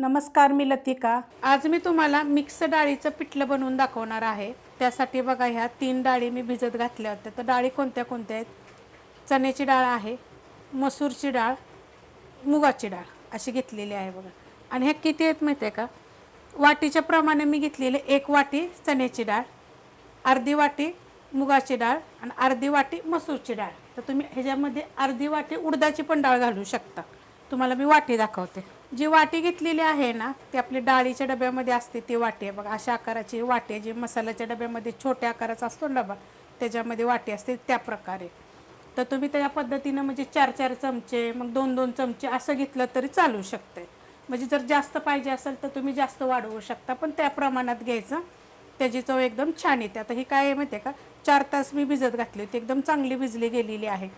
नमस्कार मी लतिका. आज मी तुम्हाला मिक्स डाळीचं पिठलं बनवून दाखवणार आहे. त्यासाठी बघा ह्या तीन डाळी मी भिजत घातल्या होत्या. तर डाळी कोणत्या कोणत्या आहेत? चण्याची डाळ आहे मसूरची डाळ मुगाची डाळ अशी घेतलेली आहे बघा. आणि ह्या किती आहेत माहिती आहे का? वाटीच्या प्रमाणे मी घेतलेले एक वाटी चण्याची डाळ अर्धी वाटी मुगाची डाळ आणि अर्धी वाटी मसूरची डाळ. तर तुम्ही ह्याच्यामध्ये अर्धी वाटी उडदाची पण डाळ घालू शकता. तुम्हाला मी वाटी दाखवते. जी वाटी घेतलेली आहे ना ती आपली डाळीच्या डब्यामध्ये असते ती वाटी आहे बघा. अशा आकाराची वाटी आहे जी मसाल्याच्या डब्यामध्ये छोट्या आकाराचा असतो डबा त्याच्यामध्ये वाटी असते त्या प्रकारे. तर तुम्ही त्या पद्धतीनं म्हणजे चार चार चमचे मग दोन दोन चमचे असं घेतलं तरी चालू शकते म्हणजे जर जास्त पाहिजे असेल तर तुम्ही जास्त वाढवू शकता पण त्या प्रमाणात घ्यायचं. त्याची चव एकदम छान येते. आता ही काय आहे माहिती आहे का? चार तास मी भिजत घातली होती एकदम चांगली भिजली गेलेली आहे.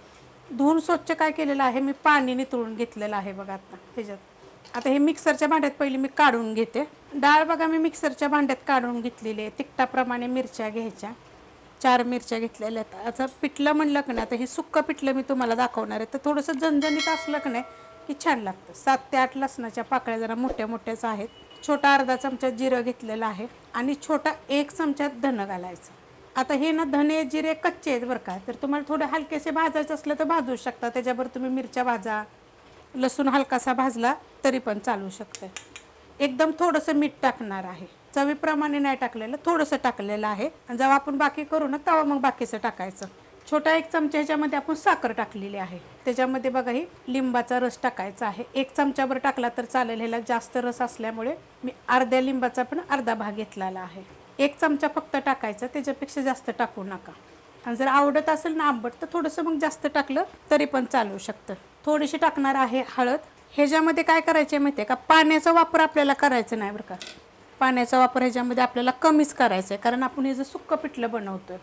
धुवून स्वच्छ काय केलेलं आहे? मी पाणी नितळून घेतलेलं आहे बघा आता ह्याच्यात. आता हे मिक्सरच्या भांड्यात पहिली मी काढून घेते. डाळ बघा मी मिक्सरच्या भांड्यात काढून घेतलेली आहे. तिखटाप्रमाणे मिरच्या घ्यायच्या. चार मिरच्या घेतलेल्या आहेत. आता पिठलं म्हणलं की नाही आता हे सुक्कं पिठलं मी तुम्हाला दाखवणार आहे. तर थोडंसं झणझणीत असलं की नाही की छान लागतं. सात ते आठ लसणाच्या पाकळ्या जरा मोठ्या मोठ्याच आहेत. छोटा अर्धा चमचा जिरं घेतलेलं आहे आणि छोटा एक चमचा धनं घालायचं. आता हे ना धने जिरे कच्चे आहेत बरं का. तर तुम्हाला थोडे हलकेसे भाजायचं असलं तर भाजू शकता. त्याच्यावर तुम्ही मिरच्या भाजा लसूण हलकासा भाजला तरी पण चालू शकतं एकदम थोडंसं मीठ टाकणार आहे. चवीप्रमाणे नाही टाकलेलं थोडंसं टाकलेलं आहे. आणि जेव्हा आपण बाकी करू ना तेव्हा मग बाकीचं टाकायचं. छोटा एक चमचा ह्याच्यामध्ये आपण साखर टाकलेली आहे. त्याच्यामध्ये बघा ही लिंबाचा रस टाकायचा आहे. एक चमच्यावर टाकला तर चालेल ह्याला जास्त रस असल्यामुळे मी अर्ध्या लिंबाचा पण अर्धा भाग घेतलेला आहे. एक चमचा फक्त टाकायचा त्याच्यापेक्षा जास्त टाकू नका. आणि जर आवडत असेल ना आंबट तर थोडंसं मग जास्त टाकलं तरी पण चालू शकतं. थोडीशी टाकणार आहे हळद. ह्याच्यामध्ये काय करायचे माहिती आहे का? पाण्याचा वापर आपल्याला करायचा नाही बरं का. पाण्याचा वापर ह्याच्यामध्ये आपल्याला कमीच करायचा आहे कारण आपण हे जे सुक्कं पिठलं बनवतो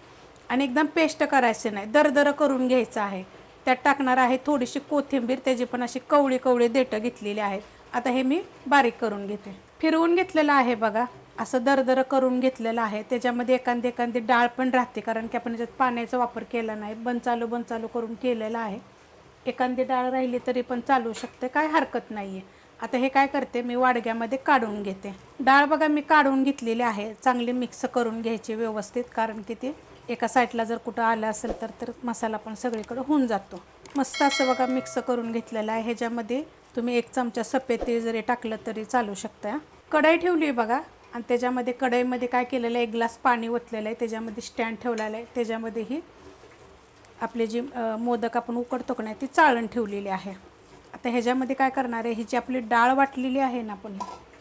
आणि एकदम पेस्ट करायचे नाही दरदरं करून घ्यायचं आहे. त्यात टाकणार आहे थोडीशी कोथिंबीर त्याची पण अशी कवळी कवळी देठं घेतलेली आहेत आता हे मी बारीक करून घेते. फिरवून घेतलेलं आहे बघा. असं दरदर करून घेतलेलं आहे. त्याच्यामध्ये एखादी एखादी डाळ पण राहते कारण की आपण याच्यात पाण्याचा वापर केला नाही. बंद चालू बंद चालू करून केलेला आहे. एखादी डाळ राहिली तरी पण चालू शकते काय हरकत नाही आहे आता हे काय करते मी वाडग्यामध्ये काढून घेते. डाळ बघा मी काढून घेतलेली आहे. चांगली मिक्स करून घ्यायची व्यवस्थित कारण की ते एका साईडला जर कुठं आलं असेल तर तर मसाला पण सगळीकडे होऊन जातो. मस्त असं बघा मिक्स करून घेतलेलं आहे. ह्याच्यामध्ये तुम्ही एक चमचा सफेद तेल जरी टाकलं तरी चालू शकता. कढई ठेवली आहे बघा. आणि त्याच्यामध्ये कढईमध्ये काय केलेलं आहे? एक ग्लास पाणी ओतलेलं आहे. त्याच्यामध्ये स्टँड ठेवलेलं आहे. त्याच्यामध्ये ही आपले जी मोदक आपण उकडतो का नाही ती चाळण ठेवलेली आहे. आता ह्याच्यामध्ये काय करणार आहे? ही जी आपली डाळ वाटलेली आहे ना आपण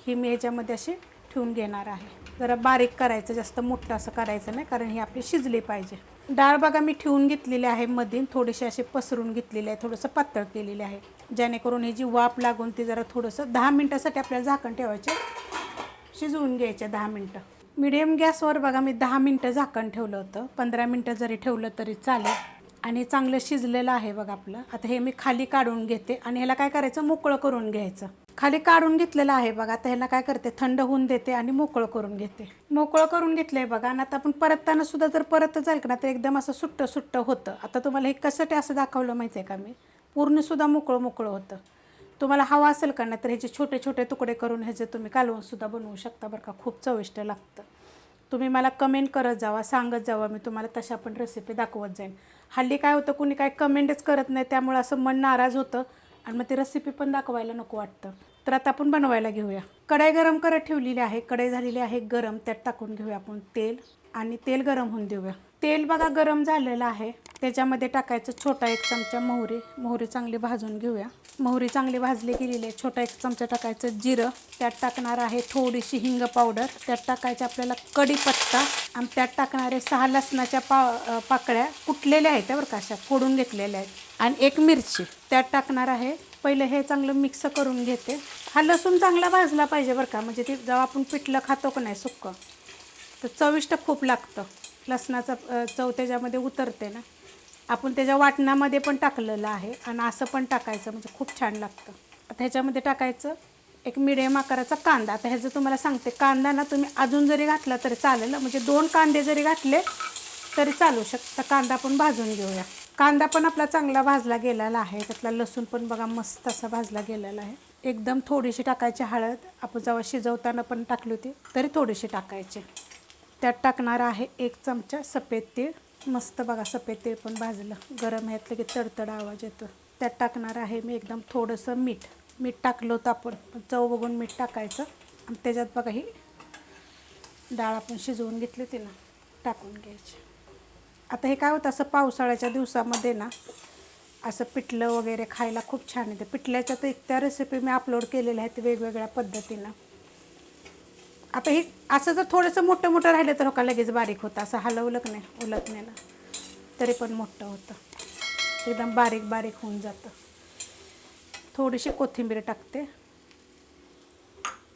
ही मी ह्याच्यामध्ये अशी ठेवून घेणार आहे. जरा बारीक करायचं जास्त मोठं असं करायचं नाही कारण ही आपली शिजली पाहिजे. डाळ बघा मी ठेवून घेतलेली आहे मधीन. थोडीशी अशी पसरून घेतलेली आहे. थोडंसं पातळ केलेली आहे. जेणेकरून ही जी वाफ लागून ती जरा थोडंसं दहा मिनटासाठी आपल्याला झाकण ठेवायचे शिजवून घ्यायच्या दहा मिनटं. मिडियम गॅसवर बघा मी दहा मिनटं झाकण ठेवलं होतं. पंधरा मिनटं जरी ठेवलं तरी चालेल. आणि चांगलं शिजलेलं आहे बघा आपलं. आता हे मी खाली काढून घेते आणि ह्याला काय करायचं? मोकळं करून घ्यायचं. खाली काढून घेतलेलं आहे बघा. आता ह्याला काय करते? थंड होऊन देते आणि मोकळं करून घेते. मोकळं करून घेतलं आहे बघा. आणि आता आपण परतताना सुद्धा जर परत जाईल का ना तर एकदम असं सुट्टं सुट्टं होतं. आता तुम्हाला हे कसं असं दाखवलं माहिती आहे का मी? पूर्ण सुद्धा मोकळं मोकळं होतं. तुम्हाला हवा असेल का नाही तर ह्याचे छोटे छोटे तुकडे करून ह्याचे तुम्ही कालवूनसुद्धा बनवू शकता बरं का? खूप चविष्ट लागतं. तुम्ही मला कमेंट करत जावा सांगत जावा मी तुम्हाला तशा पण रेसिपी दाखवत जाईन. हल्ली काय होतं कुणी काय कमेंटच करत नाही त्यामुळे असं मन नाराज होतं आणि मग ती रेसिपी पण दाखवायला नको वाटतं. तर आता आपण बनवायला घेऊया. कढई गरम करत ठेवलेली आहे. कढई झालेली आहे गरम. त्यात टाकून घेऊया आपण तेल आणि तेल गरम होऊन देऊया. तेल बघा गरम झालेलं आहे. त्याच्यामध्ये टाकायचं छोटा एक चमचा मोहरी. मोहरी चांगली भाजून घेऊया. मोहरी चांगली भाजली गेलेली आहे. छोटा एक चमचा टाकायचं जिरं. त्यात टाकणार आहे थोडीशी हिंग पावडर. त्यात टाकायचं आपल्याला कढीपत्ता आणि त्यात टाकणारे सहा लसणाच्या पा पाकळ्या कुटलेल्या आहेत बरं का अशा. फोडून घेतलेल्या आहेत. आणि एक मिरची. त्यात टाकणार आहे पहिलं हे चांगलं मिक्स करून घेते. हा लसूण चांगला भाजला पाहिजे बरं का म्हणजे ते जेव्हा आपण पिठलं खातो का नाही सुक्कं तर चविष्ट खूप लागतं. लसणाचा चव त्याच्यामध्ये उतरते ना. आपण त्याच्या वाटणामध्ये पण टाकलेलं आहे आणि असं पण टाकायचं म्हणजे खूप छान लागतं. आता ह्याच्यामध्ये टाकायचं एक मिडियम आकाराचा कांदा. आता ह्याचं तुम्हाला सांगते कांदा ना तुम्ही अजून जरी घातला तरी चालेल. म्हणजे दोन कांदे जरी घातले तरी चालू शकतं. कांदा आपण भाजून घेऊया. कांदा पण आपला चांगला भाजला गेलेला आहे. त्यातला लसूण पण बघा मस्त असा भाजला गेलेला आहे. एकदम थोडीशी टाकायची हळद. आपण जेव्हा शिजवताना पण टाकली होती तरी थोडीशी टाकायची. त्यात टाकणार आहे एक चमचा सफेद तीळ. मस्त बघा सफेद तीळ पण भाजलं. गरम ह्यात की तडतड आवाज येतो. त्यात टाकणार आहे मी एकदम थोडंसं मीठ. मीठ टाकलं होतं आपण. चव बघून मीठ टाकायचं. आणि त्याच्यात बघा ही डाळ आपण शिजवून घेतली तिला टाकून घ्यायची. आता हे काय होतं असं पावसाळ्याच्या दिवसामध्ये ना असं पिठलं वगैरे खायला खूप छान येते. पिठल्याच्या तर इतक्या रेसिपी मी अपलोड केलेल्या आहेत वेगवेगळ्या पद्धतीनं. आता हे असं जर थोडंसं मोठं मोठं राहिलं तर हो लगेच बारीक होतं. असं हलवलं की नाही उलटण्याला तरी पण मोठं होतं. एकदम बारीक बारीक होऊन जातं. थोडीशी कोथिंबीर टाकते.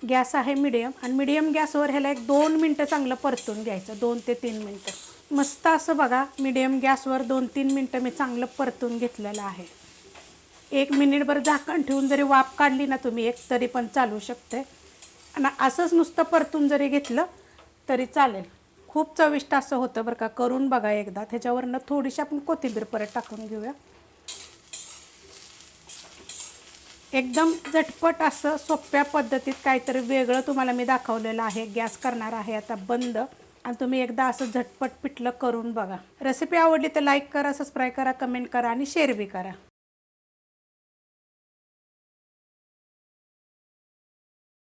गॅस आहे मिडियम. आणि मिडियम गॅसवर ह्याला एक दोन मिनटं चांगलं परतून घ्यायचं. दोन ते तीन मिनटं. मस्त असं बघा मिडियम गॅसवर दोन तीन मिनटं मी चांगलं परतून घेतलेलं आहे. एक मिनिटभर झाकण ठेवून जरी वाफ काढली ना तुम्ही एक तरी पण चालू शकते. आणि असंच नुसतं परतून जरी घेतलं तरी चालेल. खूप चविष्ट असं होतं बरं का करून बघा एकदा. त्याच्यावरनं थोडीशी आपण कोथिंबीर परत टाकून घेऊया. एकदम झटपट असं सोप्या पद्धतीत काहीतरी वेगळं तुम्हाला मी दाखवलेलं आहे. गॅस करणार आहे आता बंद. आणि तुम्ही एकदा असं झटपट पिठलं करून बघा. रेसिपी आवडली तर लाईक करा सबस्क्राईब करा कमेंट करा आणि शेअर बी करा.